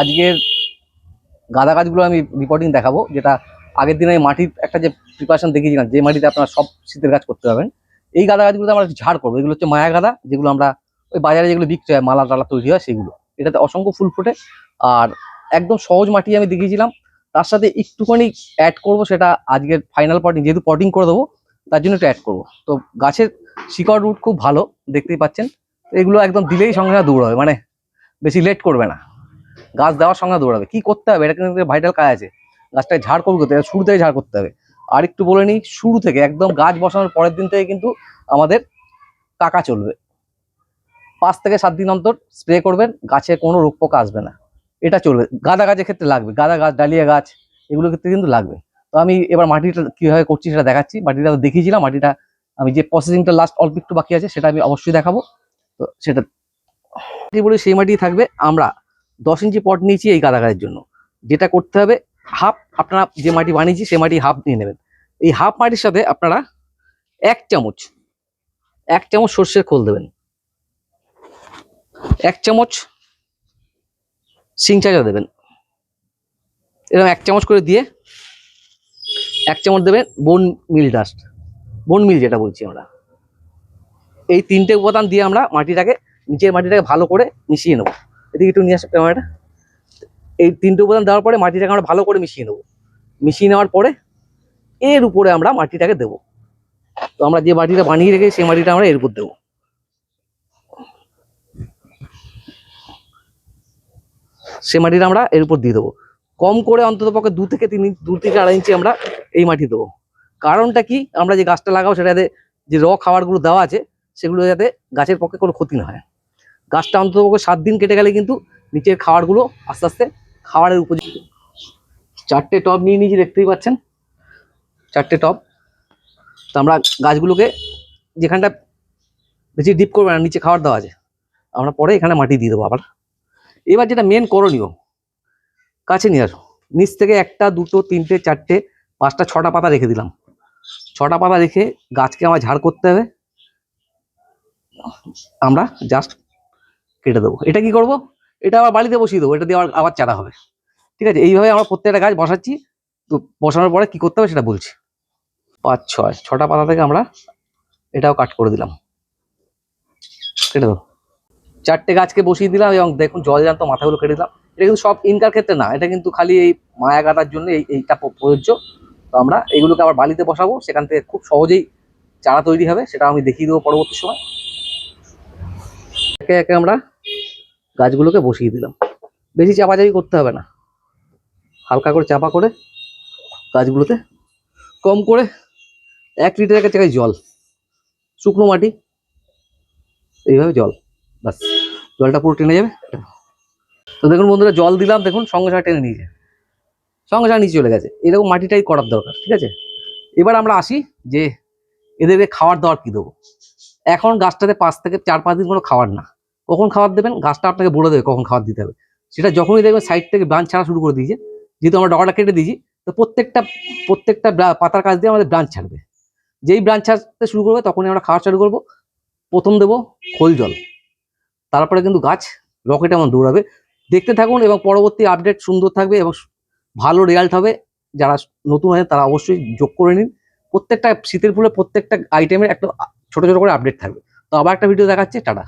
আজকের গাঁদা গাছগুলো আমি রিপোর্টিং দেখাবো, যেটা আগের দিনে আমি মাটির একটা যে প্রিপারেশন দেখিয়েছিলাম, যে মাটিতে আপনারা সব শীতের গাছ করতে পারবেন, এই গাঁদা গাছগুলোতে আমরা ঝাড় করব। এগুলো হচ্ছে মায়া গাঁদা যেগুলো আমরা ওই বাজারে যেগুলো বিক্রি হয়, মালা টালা তৈরি হয়, সেগুলো। এটাতে অসংখ্য ফুল ফোটে। আর একদম সহজ মাটি আমি দেখিয়েছিলাম, তার সাথে একটুখানি অ্যাড করব সেটা আজকের ফাইনাল পটিং যেহেতু পটিং করে দেবো, তার জন্য একটু অ্যাড করব। তো গাছের শিকড় রুট খুব ভালো, দেখতেই পাচ্ছেন। এগুলো একদম দিলেই সঙ্গে সঙ্গে দৌড়াবে মানে বেশি লেট করবে না। গাছ দেওয়ার সঙ্গে দৌড়াবে। কি করতে হবে? এটা কিন্তু ভাইটাল কাজ আছে। গাছটায় ঝাড় করবে করতে হবে শুরু থেকে ঝাড় করতে হবে। আর একটু বলে নিই, শুরু থেকে একদম গাছ বসানোর পরের দিন থেকে কিন্তু আমাদের কাকা চলবে। পাঁচ থেকে সাত দিন অন্তর স্প্রে করবেন, গাছে কোনো রোগ পোকা আসবে না। এটা চলবে। গাঁদা গাছের ক্ষেত্রে লাগবে। গাঁদা গাছ, ডালিয়া গাছ, এগুলোর ক্ষেত্রে কিন্তু লাগবে। তো আমি এবার মাটিটা কীভাবে করছি সেটা দেখাচ্ছি। মাটিটা তো দেখিয়েছিলাম, মাটিটা আমি যে প্রসেসিংটা লাস্ট অল্প একটু বাকি আছে, সেটা আমি অবশ্যই দেখাবো। তো সেটা বলে সেই মাটি থাকবে। আমরা দশ ইঞ্চি পট নিয়েছি এই গাঁদা জন্য। যেটা করতে হবে হাফ আপনারা যে মাটি বানিয়েছি, সে মাটি হাফ নিয়ে নেবেন। এই হাফ মাটির সাথে আপনারা এক চামচ এক চামচ সর্ষের খোল দেবেন। এক চামচ সিং চাজা দেবেন। এরকম এক চামচ করে দিয়ে এক চামচ দেবেন বোন মিল ডাস্ট বোন মিল যেটা বলছি আমরা। এই তিনটে উপাদান দিয়ে আমরা মাটিটাকে, নিচের মাটিটাকে ভালো করে মিশিয়ে নেব। এদিকে একটু নিয়ে আসো ক্যামেরাটা। এই তিনটে উপাদান দেওয়ার পরে মাটিটাকে আমরা ভালো করে মিশিয়ে নেব। মিশিয়ে নেওয়ার পরে এর উপরে আমরা মাটিটাকে দেবো। তো আমরা যে মাটিটা বানিয়ে রেখে সেই মাটিটা আমরা এর উপর দেবো। সে মাটিটা আমরা এর উপর দিয়ে দেবো। কম করে অন্তত পক্ষে দু থেকে তিন দু থেকে আড়াই ইঞ্চি আমরা এই মাটি দেবো। কারণটা কি? আমরা যে গাছটা লাগাবো, সেটাতে যে র খাবারগুলো দেওয়া আছে, সেগুলো যাতে গাছের পক্ষে কোনো ক্ষতি না হয়। গাছটা অন্তত সাত দিন কেটে গেলে কিন্তু নিচের খাবারগুলো আস্তে আস্তে খাবারের উপযুক্ত চারটে টব নিয়ে নিয়েছি, দেখতেই পাচ্ছেন। চারটে টব। তো আমরা গাছগুলোকে যেখানটা বেশি ডিপ করবে না, নিচে খাবার দেওয়া আছে, আমরা পরে এখানে মাটি দিয়ে দেবো আবার। এবার যেটা মেন করণীয়, কাছে নিয়ে আসো। নিচ থেকে একটা, দুটো, তিনটে, চারটে, পাঁচটা, ছটা পাতা রেখে দিলাম। ছটা পাতা রেখে গাছকে আমার ঝাড় করতে হবে। আমরা জাস্ট কেটে দেবো। এটা কি করব? এটা আবার বাড়িতে বসিয়ে দেবো। এটা দিয়ে আবার আবার চারা হবে। ঠিক আছে? এইভাবে আমরা প্রত্যেকটা গাছ বসাচ্ছি। তো বসানোর পরে কি করতে হবে সেটা বলছি। পাঁচ, ছয়, ছটা পাতা থেকে আমরা এটাও কাট করে দিলাম। কেটে দেবো। চারটে গাছকে বসিয়ে দিলাম এবং দেখুন জল জানতো মাথাগুলো কেটে দিলাম। এটা কিন্তু সব ইনকার ক্ষেত্রে না, এটা কিন্তু খালি এই মায়া গাঁদার জন্য এই, এইটা প্রযোজ্য। তো আমরা এগুলোকে আবার বালিতে বসাবো। সেখান থেকে খুব সহজেই চারা তৈরি হবে। সেটা আমি দেখিয়ে দেবো পরবর্তী সময়। একে একে আমরা গাছগুলোকে বসিয়ে দিলাম। বেশি চাপাচাপি করতে হবে না। হালকা করে চাপা করে গাছগুলোতে কম করে এক লিটারের কাছে জল, শুকনো মাটি, এইভাবে জল বাস জলটা পুরো টেনে যাবে। তো দেখুন বন্ধুরা, জল দিলাম, দেখুন সঙ্গে সঙ্গে টেনে নিয়েছে। সঙ্গে সঙ্গে নিচে চলে গেছে। এরকম মাটিটাই করার দরকার, ঠিক আছে? এবার আমরা আসি যে এদেরকে খাবার দাবার কী দেবো? এখন গাছটাতে পাঁচ থেকে চার পাঁচ দিন কোনো খাবার না। কখন খাবার দেবেন? গাছটা আপনাকে বলে দেবে কখন খাবার দিতে হবে। সেটা যখনই দেখবেন সাইড থেকে ব্রাঞ্চ ছাড়া শুরু করে দিয়েছে। যেহেতু আমরা ডগাটা কেটে দিয়েছি, তো প্রত্যেকটা প্রত্যেকটা পাতার কাছ দিয়ে আমাদের ব্রাঞ্চ ছাড়বে। যেই ব্রাঞ্চ ছাড়তে শুরু করবে, তখনই আমরা খাওয়া শুরু করব। প্রথম দেবো খোল জল। তারপরে কিন্তু গাছ রকেট এমন দৌড়াবে। দেখতে থাকুন এবং পরবর্তী আপডেট সুন্দর থাকবে এবং ভালো রেজাল্ট হবে। যারা নতুন হয় তারা অবশ্যই যোগ করে নিন। প্রত্যেকটা শীতের ফুলে প্রত্যেকটা আইটেমের একটা, ছোট ছোট করে আপডেট থাকবে। তো আবার একটা ভিডিও দেখাচ্ছে। টাটা।